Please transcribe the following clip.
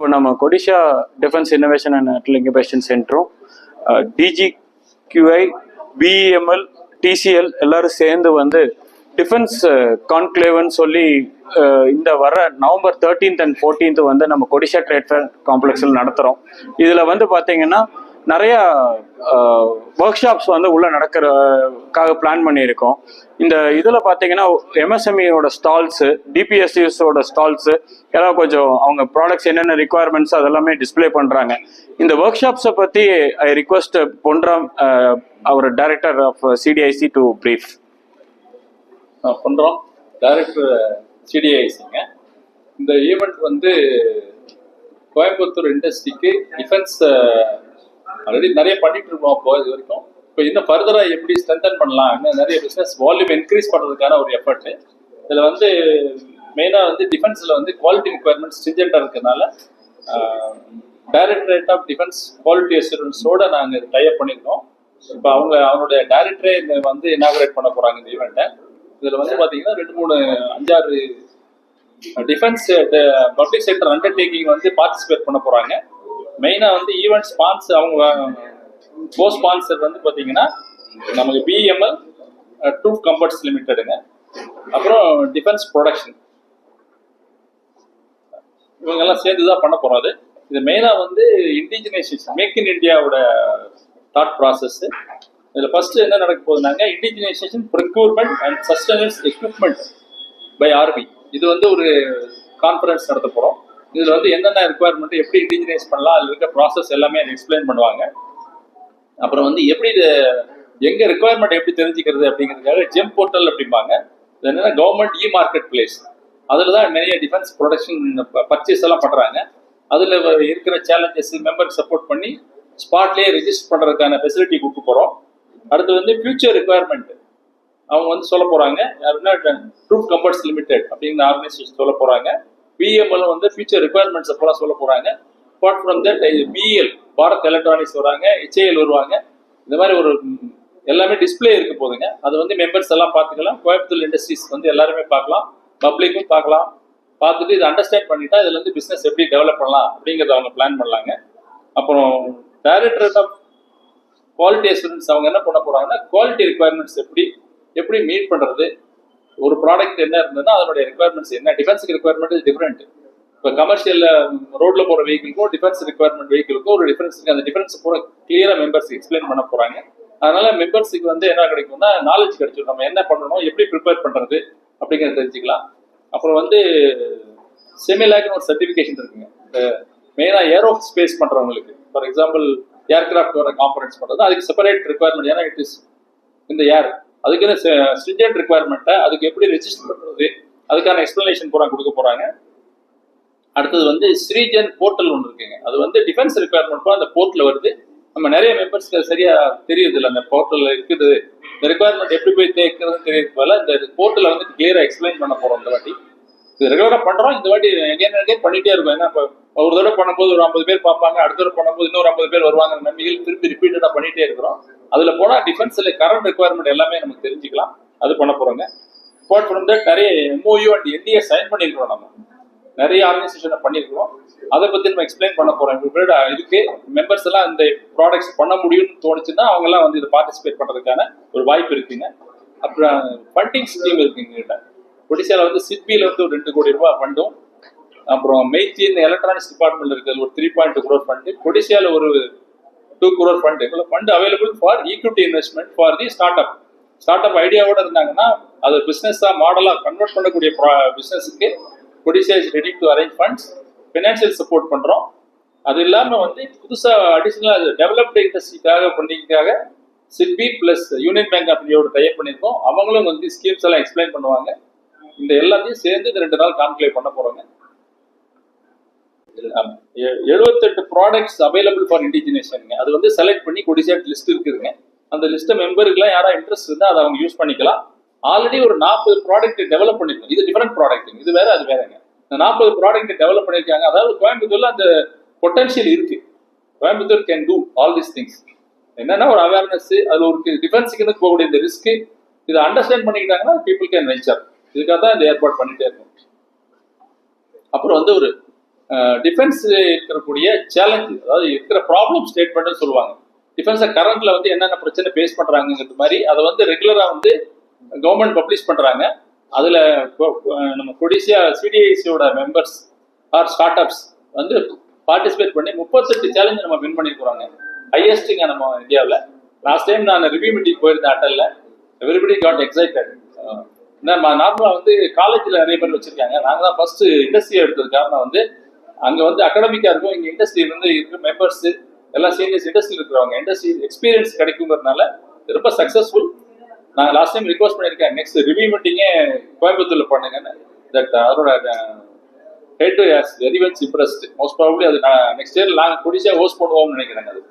இப்போ நம்ம கொடிஷா defence innovation and Atal incubation சென்டரும் DGQI BEML TCL எல்லாரும் சேர்ந்து வந்து டிஃபென்ஸ் கான்க்ளேவ்னு சொல்லி இந்த வர நவம்பர் தேர்ட்டீன்த் அண்ட் ஃபோர்டீன்த் வந்து நம்ம கொடிஷா ட்ரேட் ஃபேர் காம்ப்ளெக்ஸில் நடத்துகிறோம் இதில் வந்து பார்த்தீங்கன்னா நிறைய ஒர்க் ஷாப்ஸ் வந்து உள்ளே நடக்கிறக்காக பிளான் பண்ணியிருக்கோம். இந்த இதில் பார்த்தீங்கன்னா எம்எஸ்எம்இயோட ஸ்டால்ஸு டிபிஎஸ்சிஎஸோட ஸ்டால்ஸு எல்லாம் கொஞ்சம் அவங்க ப்ராடக்ட்ஸ் என்னென்ன ரிக்குவயர்மெண்ட்ஸ் அதெல்லாமே டிஸ்ப்ளே பண்ணுறாங்க இந்த ஒர்க் ஷாப்ஸை பற்றி I request Ponram our director of CDIC to brief பண்ணுறோம் டைரக்டர் சிடிஐசிங்க இந்த ஈவெண்ட் வந்து கோயம்புத்தூர் இண்டஸ்ட்ரிக்கு டிஃபென்ஸ் ஆல்ரெடி நிறைய பண்ணிட்டு இருக்கோம் அப்போ இது வரைக்கும். இப்போ இன்னும் ஃபர்தராக எப்படி ஸ்ட்ரென்தன் பண்ணலாம் இன்னும் நிறைய பிஸ்னஸ் வால்யூம் இன்க்ரீஸ் பண்ணுறதுக்கான ஒரு எஃபர்ட் இதில் வந்து மெயினாக வந்து டிஃபென்ஸில் வந்து குவாலிட்டி ரிக்குவயர்மெண்ட் ஸ்ட்ரிஞ்செண்ட்டாக இருக்கிறதுனால டைரக்டரேட் ஆஃப் டிஃபென்ஸ் குவாலிட்டி அசூரன்ஸோட நாங்கள் டைப் பண்ணியிருக்கோம் இப்போ அவங்க அவனுடைய டைரக்டரே இந்த வந்து இனாகரேட் பண்ண போகிறாங்க இந்த ஈவெண்ட்டை இதில் வந்து பார்த்தீங்கன்னா ரெண்டு மூணு அஞ்சாறு டிஃபென்ஸ் பப்ளிக் செக்டர் அண்டர்டேக்கிங் வந்து பார்ட்டிசிபேட் பண்ண போகிறாங்க மெயினாக வந்து ஈவெண்ட் ஸ்பான்சர் அவங்க கோ ஸ்பான்சர் வந்து பார்த்தீங்கன்னா நமக்கு பிஎம்எல் டூ கம்பர்ட்ஸ் லிமிட்டெடுங்க அப்புறம் டிஃபென்ஸ் ப்ரொடக்ஷன் இவங்கெல்லாம் சேர்ந்து தான் பண்ண போகிறோம் அது. இது மெயினாக வந்து இண்டிஜினைசேஷன் மேக் இன் இந்தியாவோட தாட் ப்ராசஸ் இதில் ஃபர்ஸ்ட் என்ன நடக்க போகுதுனாங்க indigenisation procurement and sustenance equipment by army இது வந்து ஒரு கான்ஃபரன்ஸ் நடத்த போகிறோம் இதில் வந்து என்னென்ன ரெக்குவயர்மெண்ட் எப்படி இண்டிஜினைஸ் பண்ணலாம் அதில் இருக்க ப்ராசஸ் எல்லாமே அதை எக்ஸ்பிளைன் பண்ணுவாங்க. அப்புறம் வந்து எப்படி இது எங்க ரெக்குவயர்மெண்ட் எப்படி தெரிஞ்சுக்கிறது அப்படிங்கிறதுக்காக ஜெம் போர்ட்டல் அப்படிம்பாங்க. என்னென்னா கவர்மெண்ட் இ மார்க்கெட் பிளேஸ் அதில் தான் நிறைய டிஃபென்ஸ் ப்ரொடக்ஷன் பர்ச்சேஸ் எல்லாம் பண்ணுறாங்க அதில் இருக்கிற சேலஞ்சஸ் மெம்பருக்கு சப்போர்ட் பண்ணி ஸ்பாட்லேயே ரிஜிஸ்டர் பண்ணுறதுக்கான ஃபெசிலிட்டி கொடுக்க போகிறோம் அடுத்து வந்து ஃபியூச்சர் ரெக்குவயர்மெண்ட் அவங்க வந்து சொல்ல போகிறாங்க யாருன்னா ட்ரூப் கம்பர்ட்ஸ் லிமிடெட் அப்படிங்கிற ஆர்கனைசேஷன் சொல்ல போகிறாங்க பிஎம்எல் வந்து ஃபியூச்சர் ரெக்குவயர்மெண்ட்ஸ் அப்போலாம் சொல்ல போகிறாங்க apart from that BEL Bharat electronics வராங்க ஹெச்ஏஎல் வருவாங்க. இந்த மாதிரி ஒரு எல்லாமே டிஸ்பிளே இருக்க போதுங்க. அது வந்து மெம்பர்ஸ் எல்லாம் பார்த்துக்கலாம். கோயம்புத்தூர் இண்டஸ்ட்ரீஸ் வந்து எல்லாருமே பார்க்கலாம். பப்ளிக்கும் பார்க்கலாம். பார்த்துட்டு இதை அண்டர்ஸ்டாண்ட் பண்ணிட்டா இதுல இருந்து பிஸ்னஸ் எப்படி டெவலப் பண்ணலாம் அப்படிங்கிறத அவங்க பிளான் பண்ணலாங்க. அப்புறம் டைரக்டர் ஆஃப் குவாலிட்டி அசூரன்ஸ் அவங்க என்ன பண்ண போறாங்கன்னா குவாலிட்டி ரிக்குவயர்மெண்ட்ஸ் எப்படி எப்படி மீட் பண்றது ஒரு ப்ராடக்ட் என்ன இருந்ததுன்னா அதனுடைய ரெக்குவயர்மெண்ட்ஸ் என்ன? டிஃபென்ஸுக்கு ரெக்குவயர்மெண்ட் இஸ் டிஃப்ரெண்ட் இப்போ கமர்ஷியல் ரோட்ல போற வெஹிக்கிள்க்கும் டிஃபென்ஸ் ரெக்குவயர்மெண்ட் வெஹிக்கிளுக்கும் ஒரு டிஃபரன்ஸ் இருக்கு. அந்த டிஃபரன்ஸ் பூரா கிளியரா மெம்பர்ஸ் எக்ஸ்பிளைன் பண்ண போறாங்க. அதனால மெம்பர்ஸுக்கு வந்து என்ன கிடைக்கும்னா நாலேஜ் கிடைச்சிடும். நம்ம என்ன பண்ணணும் எப்படி ப்ரிப்பேர் பண்றது அப்படிங்கிறத தெரிஞ்சுக்கலாம். அப்புறம் வந்து செமிலாக்னு ஒரு சர்டிஃபிகேஷன் இருக்குங்க. இந்த மெயினாக ஏரோ ஸ்பேஸ் பண்றவங்களுக்கு. ஃபார் எக்ஸாம்பிள் ஏர்கிராஃப்ட் வர காம்பனன்ஸ் பண்றது. அதுக்கு செப்பரேட் ரெக்குவயர்மெண்ட் ஏன்னா இட் இஸ் இந்த ஏர் அதுக்குன்னு ஸ்ட்ரிஞ்சன்ட் ரெக்குவயர்மெண்ட்டை அதுக்கு எப்படி ரெஜிஸ்டர் பண்ணுறது அதுக்கான எக்ஸ்பிளனேஷன் பூரா கொடுக்க போகிறாங்க அடுத்தது வந்து ஸ்ரீஜன் போர்ட்டல் ஒன்று இருக்குங்க. அது வந்து டிஃபென்ஸ் ரெக்குவயர்மெண்ட் அந்த போர்ட்டில் வருது. நம்ம நிறைய மெம்பர்ஸ்க்கு சரியா தெரியுது இல்லை அந்த போர்ட்டலில் இருக்குது. இந்த ரெக்குவயர்மெண்ட் எப்படி போய் தேக்கிறதுன்னு தெரியுது போல இந்த போர்ட்டலில் வந்து கிளியராக எக்ஸ்பிளைன் பண்ண போகிறோம் இந்த வாட்டி. இது ரெகுலராக பண்ணுறோம் இந்த வாட்டி எங்கேயும் பண்ணிகிட்டே பண்ணிட்டே இருக்கும். ஏன்னா இப்போ ஒரு தடவை பண்ணும்போது ஒரு ஐம்பது பேர் பார்ப்பாங்க அடுத்த தடவை பண்ணும்போது இன்னொரு ஐம்பது பேர் வருவாங்க நம்பிக்கையில் திருப்பி ரிப்பீட்டடாக பண்ணிட்டே இருக்கிறோம். அதில் போனால் டிஃபென்ஸில் கரண்ட் ரெக்குவயர்மெண்ட் எல்லாமே நமக்கு தெரிஞ்சுக்கலாம். அது பண்ண போறோங்க. அப்பார்ட் ஃப்ரம் தட் நிறைய எம்ஓயு அண்ட் என்டிஏ சைன் பண்ணியிருக்கிறோம் நம்ம. நிறைய ஆர்கனைசேஷனை பண்ணியிருக்கிறோம். அதை பத்தி நம்ம எக்ஸ்பிளைன் பண்ண போறோம். இவங்களோட இதுக்கு மெம்பர்ஸ் எல்லாம் இந்த ப்ராடக்ட்ஸ் பண்ண முடியும்னு தோணுச்சுன்னா அவங்கெல்லாம் வந்து இதை பார்ட்டிசிபேட் பண்ணுறதுக்கான ஒரு வாய்ப்பு இருக்குங்க. அப்புறம் ஃபண்டிங் ஸ்கீம் இருக்குங்க ஒடிசாவில் வந்து சிட்பியில் வந்து ஒரு ரெண்டு கோடி ரூபாய் ஃபண்டும் அப்புறம் மெய்த்தின் எலக்ட்ரானிக்ஸ் டிபார்ட்மெண்ட் இருக்குது ஒரு three point two crore fund ஒடிசால ஒரு டூ குரோர் ஃபண்ட் இவ்வளோ fund available for equity investment for the startup startup ஐடியாவோட இருந்தாங்கன்னா அது பிஸ்னஸாக மாடலாக கன்வெர்ட் பண்ணக்கூடிய பிஸ்னஸுக்கு CODISSIA is ready to arrange funds financial support பண்ணுறோம் அது இல்லாமல் வந்து புதுசாக அடிஷ்னலாக டெவலப்டு இண்டஸ்ட்ரிக்காக பண்ணிக்காக SIDBI plus union bank of இந்தியாவோட டைப் பண்ணியிருக்கோம். அவங்களும் வந்து ஸ்கீம்ஸ் எல்லாம் எக்ஸ்பிளைன் பண்ணுவாங்க. இந்த எல்லாத்தையும் சேர்ந்து இந்த ரெண்டு நாள் கான்க்ளேவ் பண்ண போகிறோங்க எழுபத்தெட்டு ப்ராடக்ட்ஸ் அவைலபிள் ஃபார் இண்டிஜினேஷனுங்க அது வந்து செலக்ட் பண்ணி கொடிசேட் லிஸ்ட் இருக்குதுங்க. அந்த லிஸ்ட்டை மெம்பருக்குலாம் யாரா இன்ட்ரெஸ்ட் இருந்தால் அதை அவங்க யூஸ் பண்ணிக்கலாம். ஆல்ரெடி ஒரு நாற்பது ப்ராடக்ட் டெவலப் பண்ணிருக்கோம். இது டிஃபரெண்ட் ப்ராடக்ட் இது வேற அது வேறங்க. இந்த நாற்பது ப்ராடக்ட் டெவலப் பண்ணியிருக்காங்க அதாவது கோயம்புத்தூர்ல அந்த பொட்டன்ஷியல் இருக்கு. Coimbatore can do all this things என்னன்னா ஒரு அவேர்னஸ் அது ஒரு டிஃபென்ஸுக்கு போகக்கூடிய இந்த ரிஸ்க் இதை அண்டர்ஸ்டாண்ட் பண்ணிக்கிட்டாங்கன்னா பீப்புள் கேன் வெஞ்சர் இதுக்காக தான் இந்த ஏற்பாடு பண்ணிட்டே இருக்கும். அப்புறம் வந்து ஒரு டிஃபென்ஸ் இருக்கக்கூடிய சேலஞ்சு அதாவது இருக்கிற ப்ராப்ளம் ஸ்டேட்மெண்ட்னு சொல்லுவாங்க. டிஃபென்ஸை கரண்ட்ல வந்து என்னென்ன பிரச்சனை ஃபேஸ் பண்றாங்கிறது மாதிரி அதை வந்து ரெகுலரா வந்து கவர்மெண்ட் பப்ளிஷ் பண்றாங்க. அதுல நம்ம கொடிசியா சிடிஐசியோட மெம்பர்ஸ் ஆர் ஸ்டார்ட் அப்ஸ் வந்து பார்ட்டிசிபேட் பண்ணி முப்பத்தெட்டு சேலஞ்ச் நம்ம வின் பண்ணிருக்கிறோங்க ஹையஸ்ட்டுங்க நம்ம இந்தியாவில். லாஸ்ட் டைம் நான் ரிவ்யூ மீட்டிங் போயிருந்தேன் அட்டல்ல எவ்ரிபடி காட் எக்ஸைட்டட் நம்ம நார்மலாக வந்து காலேஜில் நிறைய பேர் வச்சிருக்காங்க. நாங்கள் தான் ஃபர்ஸ்ட் இண்டஸ்ட்ரியை எடுத்தது காரணம் வந்து அங்கே வந்து அகடமிக்காக இருக்கும். இங்கே இண்டஸ்ட்ரி இருந்து இருக்க. மெம்பர்ஸ் எல்லாம் சீனியர்ஸ் இண்டஸ்ட்ரியில் இருக்கிறவங்க. இண்டஸ்ட்ரி எக்ஸ்பீரியன்ஸ் கிடைக்குங்கிறதுனால ரொம்ப சக்ஸஸ்ஃபுல் நான் லாஸ்ட் டைம் ரிக்வஸ்ட் பண்ணியிருக்கேன். நெக்ஸ்ட் ரிவ்யூ மீட்டிங்கே கோயம்புத்தூர்ல பண்ணுங்கன்னு. தட் அதோட head has very much impressed most probably அது நான் நெக்ஸ்ட் இயர் நாங்கள் குடிச்சா ஹோஸ்ட் பண்ணுவோம்னு நினைக்கிறேங்க அது.